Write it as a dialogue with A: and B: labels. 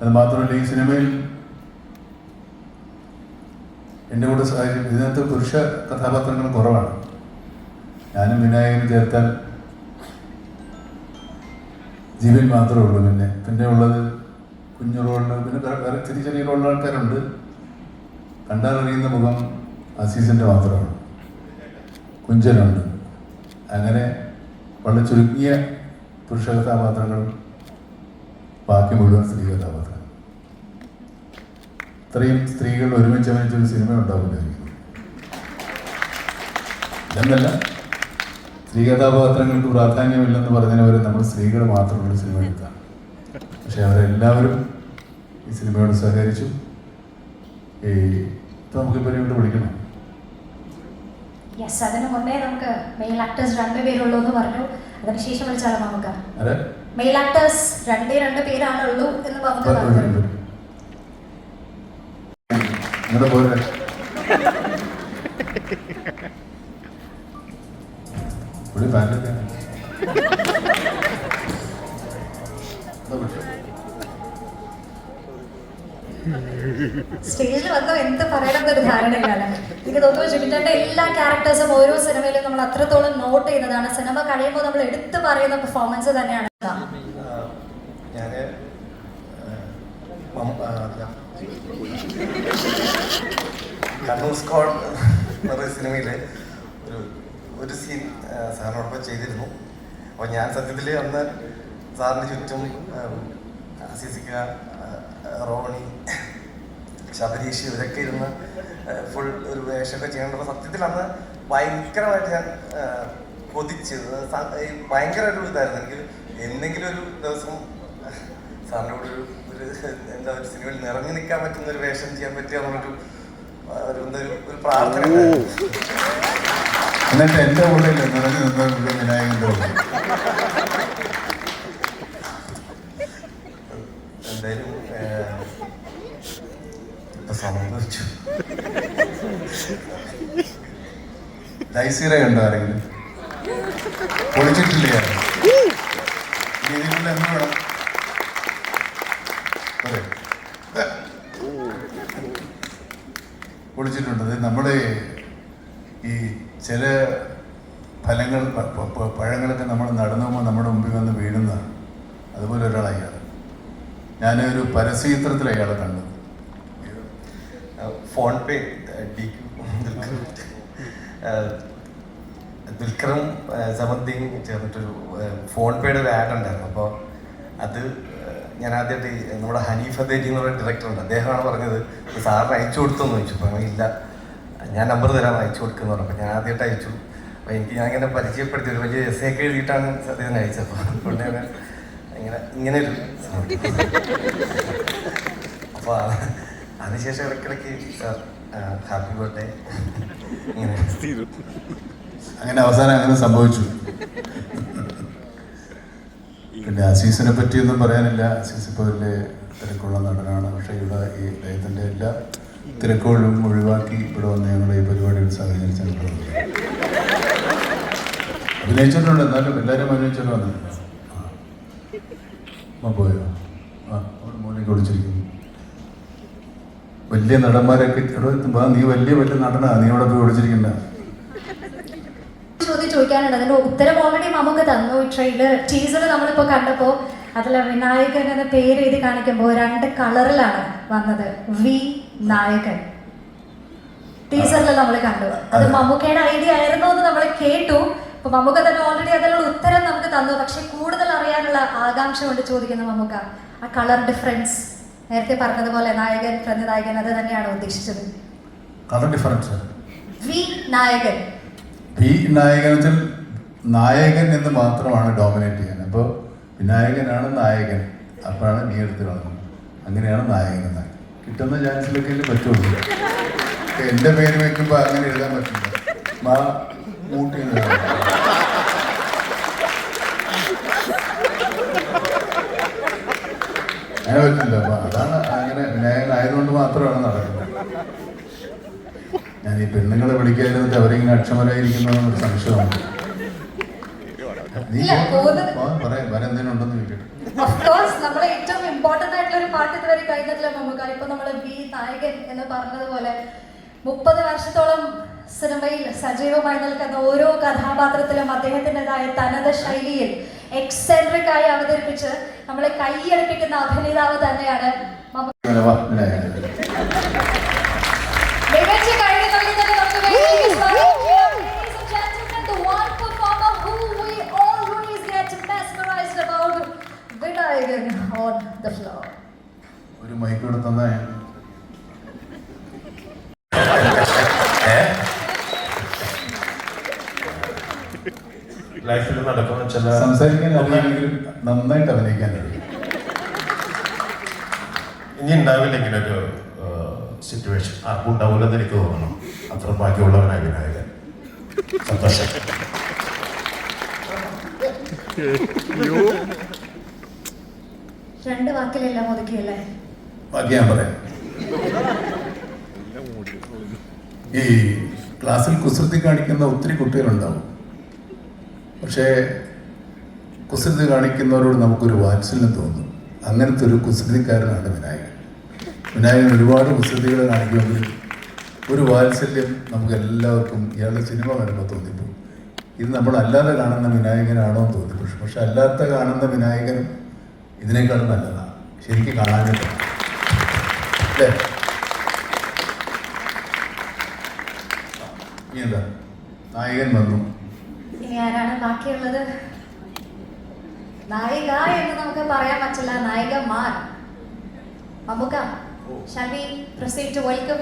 A: അത് മാത്രമല്ല ഈ സിനിമയിൽ എന്റെ കൂടെ ഇതിനകത്ത് പുരുഷ കഥാപാത്രങ്ങൾ കുറവാണ്. ഞാനും വിനായകനും ചേർത്താൽ ജീവൻ മാത്രമേ ഉള്ളൂ പിന്നെ. പിന്നെ ഉള്ളത് കുഞ്ഞു റോളിൽ പിന്നെ വേറെ ചെറിയ ചെറിയ റോളിൽ ആൾക്കാരുണ്ട്. കണ്ടാലറിയുന്ന മുഖം അസീസിന്റെ മാത്രമാണ്. കുഞ്ചനുണ്ട്. അങ്ങനെ വളരെ ചുരുങ്ങിയ പുരുഷ കഥാപാത്രങ്ങളും ബാക്കി മുഴുവൻ സ്ത്രീ കഥാപാത്രങ്ങൾ ഇത്രയും സ്ത്രീകൾ ഒരുമിച്ച് അഭിനയിച്ചൊരു സിനിമ ഉണ്ടാവില്ലായിരിക്കും. എന്നല്ല സ്ത്രീ കഥാപാത്രങ്ങൾക്ക് പ്രാധാന്യമില്ലെന്ന് പറഞ്ഞവരെ നമ്മൾ സ്ത്രീകൾ മാത്രമുള്ള സിനിമ എടുക്കാം. പക്ഷെ അവരെല്ലാവരും ഈ സിനിമയോട് സഹകരിച്ചു. ഈ ഇപ്പം നമുക്കിപ്പോൾ ഇവിടെ വിളിക്കണം.
B: യെസ് അതിന് മുന്നേ നമുക്ക് മെയിൽ ആക്ടേഴ്സ് രണ്ടുപേരുള്ളൂ എന്ന് പറഞ്ഞു. അതിനുശേഷം വിളിച്ചാലോ നമുക്ക്?
A: അതെ.
B: മെയിൽ ആക്ടേഴ്സ് രണ്ടേ രണ്ട് പേരാണുള്ളൂ എന്ന് പറഞ്ഞു
A: പുള്ളി പാന്റൊക്കെ.
B: സ്റ്റേജിൽ വന്നോ എന്ത് പറയണം എന്നൊരു ധാരണയിലാണ് എനിക്ക് തോന്നുന്നു ജിമിറ്റന്റെ എല്ലാ ക്യാരക്ടേഴ്സും ഓരോ സിനിമയിലും നമ്മൾ അത്രത്തോളം നോട്ട് ചെയ്യുന്നതാണ്. സിനിമ കഴിയുമ്പോൾ നമ്മൾ എടുത്തു പറയുന്ന പെർഫോമൻസ് തന്നെയാണ്
C: സിനിമയിലെ ഒരു ഒരു സീൻ സാറിനോടൊപ്പം ചെയ്തിരുന്നു. അപ്പോൾ ഞാൻ സത്യത്തിൽ അന്ന് സാറിന് ചുറ്റും സിസിക്ക റോണി ശബരീഷ് ഇവരൊക്കെ ഇരുന്ന് ഫുൾ ഒരു വേഷമൊക്കെ ചെയ്യേണ്ടപ്പോൾ സത്യത്തിൽ അന്ന് ഭയങ്കരമായിട്ട് ഞാൻ കൊതിച്ച് ഭയങ്കര ഒരു ഇതായിരുന്നു. എനിക്ക് എന്തെങ്കിലും ഒരു ദിവസം സാറിന്റെ കൂടെ ഒരു ഒരു എന്താ ഒരു സിനിമയിൽ നിറഞ്ഞു നിൽക്കാൻ പറ്റുന്ന ഒരു വേഷം ചെയ്യാൻ പറ്റിയ നമ്മളൊരു ഒരു ഒരു പ്രാർത്ഥന
A: എന്നിട്ട് എന്റെ കൂടെ നിറഞ്ഞു നിന്ന വിനായകന്റെ കൂടെ
C: എന്തായാലും ആ, സംഭവിച്ചു
A: ഡൈസീറ കണ്ടോ ആരെങ്കിലും? പൊളിച്ചിട്ടില്ലേ? ഇതിനുള്ള. ദാ. പൊളിച്ചിട്ടുണ്ട്. നമ്മുടെ ഈ ചില ഫലങ്ങൾ പഴങ്ങളൊക്കെ നമ്മൾ നടന്നു പോകുമ്പോൾ നമ്മുടെ മുമ്പിൽ വന്ന് വീഴുന്ന അതുപോലെ ഒരാളാണ് അയാൾ ഞാനൊരു പരസ്യചിത്രത്തിൽ അയാളെ കണ്ടു.
C: ഫോൺ പേ ദുൽഖറും സമദ്ദയും ചേർന്നിട്ടൊരു ഫോൺ പേയുടെ ഒരു ആഡ് ഉണ്ടായിരുന്നു. അപ്പോൾ അത് ഞാൻ ആദ്യമായിട്ട് നമ്മുടെ ഹനീഫ് അദ്ദേഹി എന്ന് പറയുന്ന ഡയറക്ടറുണ്ട് അദ്ദേഹമാണ് പറഞ്ഞത് സാറിന് അയച്ചു കൊടുത്തെന്ന് ചോദിച്ചു. അപ്പോൾ ഇല്ല ഞാൻ നമ്പർ തരാം അയച്ചു കൊടുക്കുന്നു പറഞ്ഞു. അപ്പോൾ ഞാൻ ആദ്യമായിട്ട് അയച്ചു. അപ്പോൾ എനിക്ക് ഞാൻ ഇങ്ങനെ പരിചയപ്പെടുത്തി ഒരു വലിയ എസ് ഒക്കെ എഴുതിയിട്ടാണ് അദ്ദേഹം അയച്ചത്. അപ്പോൾ ഇങ്ങനെ ഇങ്ങനെ ഒരു അപ്പോൾ അതിനുശേഷം ഇടയ്ക്കിടയ്ക്ക് ഹാപ്പി ബർത്ത്ഡേ. ഇങ്ങനെ.
A: അങ്ങനെ അവസാനം അങ്ങനെ സംഭവിച്ചു. പിന്നെ അസീസിനെ പറ്റിയൊന്നും പറയാനില്ല. അസീസ് ഇപ്പോൾ വലിയ തിരക്കുള്ള നടനാണ്. പക്ഷേ ഇവിടെ ഈ അദ്ദേഹത്തിന്റെ എല്ലാ തിരക്കുകളും ഒഴിവാക്കി ഇവിടെ വന്ന് ഞങ്ങൾ ഈ പരിപാടി സഹകരിച്ച് അഭിനയിച്ചിട്ടുണ്ട്. എന്നാലും എല്ലാവരും അഭിനയിച്ചിട്ട് വന്നിട്ടുണ്ട്. അമ്മ പോയോ? ആ അവിടെ മോനെ വിളിച്ചിരിക്കുന്നു. വലിയ നടന്മാരൊക്കെ എടോ, നീ വലിയ വലിയ നടനാ നീ അവിടെ പോയി ഓടിച്ചിരിക്കണ്ട.
B: ചോദ്യം ചോദിക്കാനുണ്ട്. അതിന്റെ ഉത്തരം ഓൾറെഡി നമുക്ക് തന്നു ട്രെയിലർ ടീസർ നമ്മളിപ്പോ കണ്ടപ്പോ അതിൽ വിനായകൻ എന്ന പേര് എഴുതി കാണിക്കുമ്പോൾ രണ്ട് കളറിലാണ് വന്നത്. വി നായകൻ. ടീസറിൽ നമ്മൾ കണ്ടു. അത്
A: അതെ.
B: മമ്മൂക്കയുടെ ഐഡിയ ആയിരുന്നു എന്ന് നമ്മൾ കേട്ടു. അപ്പൊ മമ്മൂക്ക തന്നെ ഓൾറെഡി അതിനുള്ള ഉത്തരം നമുക്ക് തന്നു. പക്ഷെ കൂടുതൽ അറിയാനുള്ള ആകാംക്ഷ കൊണ്ട് ചോദിക്കുന്നു മമ്മൂക്ക ആ കളർ ഡിഫറൻസ് നേരത്തെ പറഞ്ഞതുപോലെ നായകൻ പ്രതിനായകൻ അത് തന്നെയാണ് ഉദ്ദേശിച്ചത്.
A: കളർ ഡിഫറൻസ്
B: വി നായകൻ.
A: വി നായകൻ വെച്ചാൽ നായകൻ എന്ന് മാത്രമാണ് ഡോമിനേറ്റ് ചെയ്യാൻ അപ്പോൾ വിനായകനാണ് നായകൻ. അപ്പോഴാണ് നീ എടുത്ത് കളഞ്ഞത്. അങ്ങനെയാണ് നായകൻ എന്നായി കിട്ടുന്ന ചാൻസിലൊക്കെ അല്ലേ പറ്റുള്ളൂ. എന്റെ പേര് വയ്ക്കുമ്പോൾ അങ്ങനെ എഴുതാൻ പറ്റില്ല. മാ മൂട്ടി എന്ന് എഴുതാം. അങ്ങനെ പറ്റില്ല അപ്പൊ അതാണ് അങ്ങനെ വിനായകൻ ആയതുകൊണ്ട് മാത്രമാണ് നടക്കുന്നത്. ഞാൻ ഈ പെണ്ണുങ്ങളെ വിളിക്കാതിരുന്നിട്ട് അവരിങ്ങനെ അക്ഷമരായിരിക്കുന്നതെന്നൊരു സംശയമാണ് നീ പറയാം ഉണ്ടെന്ന് ചോദിക്കട്ടെ.
B: കോഴ്സ് നമ്മളെ ഏറ്റവും ഇമ്പോർട്ടന്റ് ആയിട്ടുള്ള ഒരു പാട്ട് ഇതുവരെ കഴിഞ്ഞിട്ടില്ല മമ്മൂക്ക. ഇപ്പൊ നമ്മൾ വി നായകൻ എന്ന് പറഞ്ഞതുപോലെ മുപ്പത് വർഷത്തോളം സിനിമയിൽ സജീവമായി നിൽക്കുന്ന ഓരോ കഥാപാത്രത്തിലും അദ്ദേഹത്തിന്റെതായ തനത് ശൈലിയിൽ എക്സെൻട്രിക് ആയി അവതരിപ്പിച്ച് നമ്മളെ കൈയടപ്പിക്കുന്ന അഭിനേതാവ് തന്നെയാണ്. മികച്ച നമുക്ക് വേദിയിലേക്ക് സ്വാഗതം.
A: ഒരു മൈക്ക് കൂടെ തന്നാ
D: ലൈഫിൽ നടക്കുന്ന ചില
A: സംസാരിക്കാൻ അറിയാമെങ്കിലും നന്നായിട്ട് അഭിനയിക്കാൻ കഴിയും.
D: ഇനി ഉണ്ടാവില്ല ഇങ്ങനെ ഒരു സിറ്റുവേഷൻ ആർക്കും ഉണ്ടാവില്ലെന്ന് എനിക്ക് തോന്നണം. അത്ര ബാക്കിയുള്ളവനായി വിനായകൻ. സന്തോഷം.
B: രണ്ട് വാക്കിലെല്ലാം ഒതുക്കിയല്ലേ?
A: ബാക്കി ഞാൻ പറയാം. ഈ ക്ലാസ്സിൽ കുസൃതി കാണിക്കുന്ന ഒത്തിരി കുട്ടികളുണ്ടാവും. പക്ഷേ കുസൃതി കാണിക്കുന്നവരോട് നമുക്കൊരു വാത്സല്യം തോന്നും. അങ്ങനത്തെ ഒരു കുസൃതിക്കാരനാണ് വിനായകൻ. വിനായകൻ ഒരുപാട് കുസൃതികൾ കാണിക്കുമെങ്കിലും ഒരു വാത്സല്യം നമുക്ക് എല്ലാവർക്കും ഇയാളുടെ സിനിമ വരുമ്പോൾ തോന്നിപ്പോകും ഇത് നമ്മൾ അല്ലാതെ കാണുന്ന വിനായകനാണോ എന്ന് തോന്നി പക്ഷെ പക്ഷെ അല്ലാത്ത കാണുന്ന വിനായകനും ഇതിനേക്കാളും നല്ലതാണ്. ശരിക്കും കാണാനില്ല. അല്ലേ? ഇനി എന്താ? നായകൻ വന്നു.
B: ഇനി ആരാണ് ബാക്കിയുള്ളത്? നായിക എന്ന് നമുക്ക് പറയാൻ പറ്റില്ല. നായികമാർ Mammukka shall we proceed to welcome